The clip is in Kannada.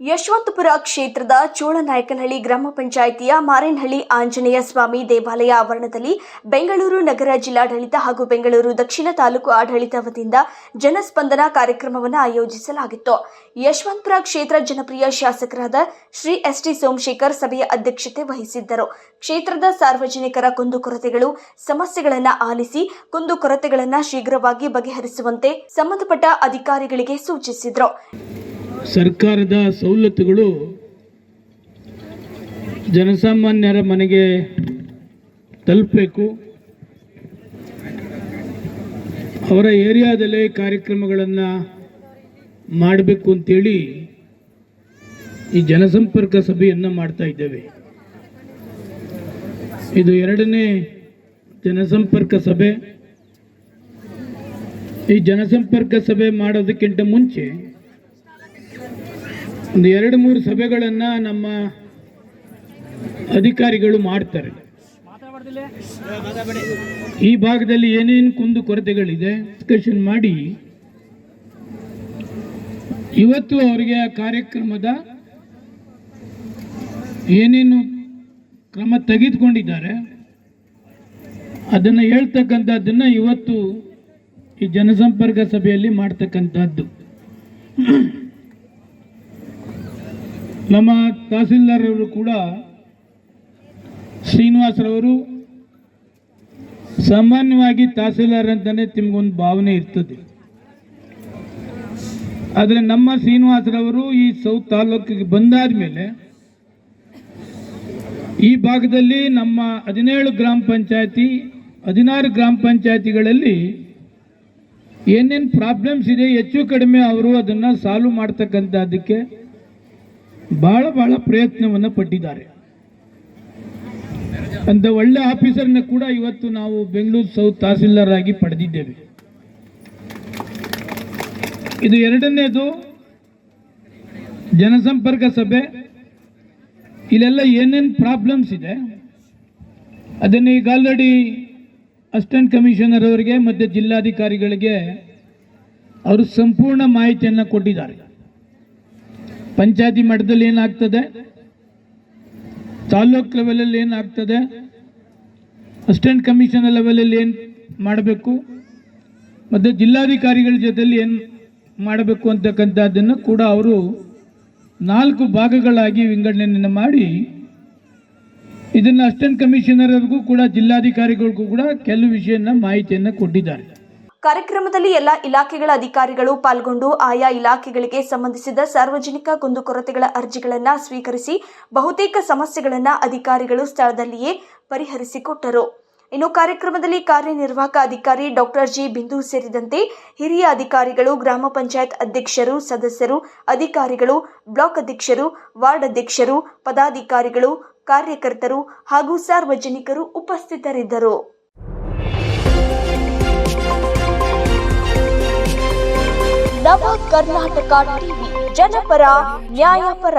ಯಶವಂತಪುರ ಕ್ಷೇತ್ರದ ಚೋಳನಾಯಕನಹಳ್ಳಿ ಗ್ರಾಮ ಪಂಚಾಯಿತಿಯ ಮಾರೇನಹಳ್ಳಿ ಆಂಜನೇಯ ಸ್ವಾಮಿ ದೇವಾಲಯ ಆವರಣದಲ್ಲಿ ಬೆಂಗಳೂರು ನಗರ ಜಿಲ್ಲಾಡಳಿತ ಹಾಗೂ ಬೆಂಗಳೂರು ದಕ್ಷಿಣ ತಾಲೂಕು ಆಡಳಿತ ವತಿಯಿಂದ ಜನಸ್ಪಂದನ ಕಾರ್ಯಕ್ರಮವನ್ನು ಆಯೋಜಿಸಲಾಗಿತ್ತು. ಯಶವಂತಪುರ ಕ್ಷೇತ್ರ ಜನಪ್ರಿಯ ಶಾಸಕರಾದ ಶ್ರೀ ಎಸ್ ಟಿ ಸೋಮಶೇಖರ್ ಸಭೆಯ ಅಧ್ಯಕ್ಷತೆ ವಹಿಸಿದ್ದರು. ಕ್ಷೇತ್ರದ ಸಾರ್ವಜನಿಕರ ಕುಂದುಕೊರತೆಗಳು ಸಮಸ್ಯೆಗಳನ್ನು ಆಲಿಸಿ ಕುಂದುಕೊರತೆಗಳನ್ನು ಶೀಘ್ರವಾಗಿ ಬಗೆಹರಿಸುವಂತೆ ಸಂಬಂಧಪಟ್ಟ ಅಧಿಕಾರಿಗಳಿಗೆ ಸೂಚಿಸಿದರು. ಸರ್ಕಾರದ ಸವಲತ್ತುಗಳು ಜನಸಾಮಾನ್ಯರ ಮನೆಗೆ ತಲುಪಬೇಕು. ಅವರ ಏರಿಯಾದಲ್ಲೇ ಕಾರ್ಯಕ್ರಮಗಳನ್ನು ಮಾಡಬೇಕು ಅಂತೇಳಿ ಈ ಜನಸಂಪರ್ಕ ಸಭೆಯನ್ನು ಮಾಡ್ತಾ ಇದ್ದೇವೆ. ಇದು ಎರಡನೇ ಜನಸಂಪರ್ಕ ಸಭೆ. ಈ ಜನಸಂಪರ್ಕ ಸಭೆ ಮಾಡೋದಕ್ಕಿಂತ ಮುಂಚೆ ಒಂದು ಎರಡು ಮೂರು ಸಭೆಗಳನ್ನು ನಮ್ಮ ಅಧಿಕಾರಿಗಳು ಮಾಡ್ತಾರೆ. ಈ ಭಾಗದಲ್ಲಿ ಏನೇನು ಕುಂದು ಕೊರತೆಗಳಿದೆ ಡಿಸ್ಕಷನ್ ಮಾಡಿ, ಇವತ್ತು ಅವರಿಗೆ ಆ ಕಾರ್ಯಕ್ರಮದ ಏನೇನು ಕ್ರಮ ತೆಗೆದುಕೊಂಡಿದ್ದಾರೆ, ಅದನ್ನು ಹೇಳ್ತಕ್ಕಂಥದ್ದನ್ನು ಇವತ್ತು ಈ ಜನಸಂಪರ್ಕ ಸಭೆಯಲ್ಲಿ ಮಾಡ್ತಕ್ಕಂಥದ್ದು. ನಮ್ಮ ತಹಸೀಲ್ದಾರ್ ಅವರು ಕೂಡ ಶ್ರೀನಿವಾಸರವರು ಸಾಮಾನ್ಯವಾಗಿ ತಹಸೀಲ್ದಾರ್ ಅಂತಲೇ ನಿಮ್ಗೊಂದು ಭಾವನೆ ಇರ್ತದೆ. ಆದರೆ ನಮ್ಮ ಶ್ರೀನಿವಾಸರವರು ಈ ಸೌತ್ ತಾಲೂಕಿಗೆ ಬಂದಾದ ಮೇಲೆ ಈ ಭಾಗದಲ್ಲಿ ನಮ್ಮ ಹದಿನೇಳು ಗ್ರಾಮ ಪಂಚಾಯತಿ, ಹದಿನಾರು ಗ್ರಾಮ ಪಂಚಾಯತಿಗಳಲ್ಲಿ ಏನೇನು ಪ್ರಾಬ್ಲಮ್ಸ್ ಇದೆ, ಹೆಚ್ಚು ಕಡಿಮೆ ಅವರು ಅದನ್ನು ಸಾಲ್ವ್ ಮಾಡ್ತಕ್ಕಂಥದ್ದಕ್ಕೆ ಬಹಳ ಬಹಳ ಪ್ರಯತ್ನವನ್ನು ಪಟ್ಟಿದ್ದಾರೆ. ಅಂತ ಒಳ್ಳೆ ಆಫೀಸರ್ನ ಕೂಡ ಇವತ್ತು ನಾವು ಬೆಂಗಳೂರು ಸೌತ್ ತಹಸೀಲ್ದಾರ್ ಆಗಿ ಪಡೆದಿದ್ದೇವೆ. ಇದು ಎರಡನೇದು ಜನಸಂಪರ್ಕ ಸಭೆ. ಇಲ್ಲೆಲ್ಲ ಏನೇನು ಪ್ರಾಬ್ಲಮ್ಸ್ ಇದೆ, ಅದನ್ನು ಈಗ ಆಲ್ರೆಡಿ ಅಸಿಸ್ಟೆಂಟ್ ಕಮಿಷನರ್ ಅವರಿಗೆ ಮತ್ತು ಜಿಲ್ಲಾಧಿಕಾರಿಗಳಿಗೆ ಅವರು ಸಂಪೂರ್ಣ ಮಾಹಿತಿಯನ್ನು ಕೊಟ್ಟಿದ್ದಾರೆ. ಪಂಚಾಯತಿ ಮಟ್ಟದಲ್ಲಿ ಏನಾಗ್ತದೆ? ತಾಲ್ಲೂಕ್ ಲೆವೆಲಲ್ಲಿ ಏನಾಗ್ತದೆ? ಅಸಿಸ್ಟೆಂಟ್ ಕಮಿಷನರ್ ಲೆವೆಲಲ್ಲಿ ಏನು ಮಾಡಬೇಕು? ಮತ್ತು ಜಿಲ್ಲಾಧಿಕಾರಿಗಳ ಜೊತೆಯಲ್ಲಿ ಏನು ಮಾಡಬೇಕು ಅಂತಕ್ಕಂಥದ್ದನ್ನು ಕೂಡ ಅವರು ನಾಲ್ಕು ಭಾಗಗಳಾಗಿ ವಿಂಗಡಣೆಯನ್ನು ಮಾಡಿ ಇದನ್ನು ಅಸಿಸ್ಟೆಂಟ್ ಕಮಿಷನರ್ಗೂ ಕೂಡ ಜಿಲ್ಲಾಧಿಕಾರಿಗಳಿಗೂ ಕೂಡ ಕೆಲವು ವಿಷಯನ ಮಾಹಿತಿಯನ್ನು ಕೊಟ್ಟಿದ್ದಾರೆ. ಕಾರ್ಯಕ್ರಮದಲ್ಲಿ ಎಲ್ಲ ಇಲಾಖೆಗಳ ಅಧಿಕಾರಿಗಳು ಪಾಲ್ಗೊಂಡು ಆಯಾ ಇಲಾಖೆಗಳಿಗೆ ಸಂಬಂಧಿಸಿದ ಸಾರ್ವಜನಿಕ ಕುಂದುಕೊರತೆಗಳ ಅರ್ಜಿಗಳನ್ನು ಸ್ವೀಕರಿಸಿ ಬಹುತೇಕ ಸಮಸ್ಯೆಗಳನ್ನು ಅಧಿಕಾರಿಗಳು ಸ್ಥಳದಲ್ಲಿಯೇ ಪರಿಹರಿಸಿಕೊಟ್ಟರು. ಇನ್ನು ಕಾರ್ಯಕ್ರಮದಲ್ಲಿ ಕಾರ್ಯನಿರ್ವಾಹಕ ಅಧಿಕಾರಿ ಡಾಕ್ಟರ್ ಜಿ ಬಿಂದು ಸೇರಿದಂತೆ ಹಿರಿಯ ಅಧಿಕಾರಿಗಳು, ಗ್ರಾಮ ಪಂಚಾಯತ್ ಅಧ್ಯಕ್ಷರು, ಸದಸ್ಯರು, ಅಧಿಕಾರಿಗಳು, ಬ್ಲಾಕ್ ಅಧ್ಯಕ್ಷರು, ವಾರ್ಡ್ ಅಧ್ಯಕ್ಷರು, ಪದಾಧಿಕಾರಿಗಳು, ಕಾರ್ಯಕರ್ತರು ಹಾಗೂ ಸಾರ್ವಜನಿಕರು ಉಪಸ್ಥಿತರಿದ್ದರು. ಕರ್ನಾಟಕ ಟಿವಿ ಜನಪರ ನ್ಯಾಯಪರ.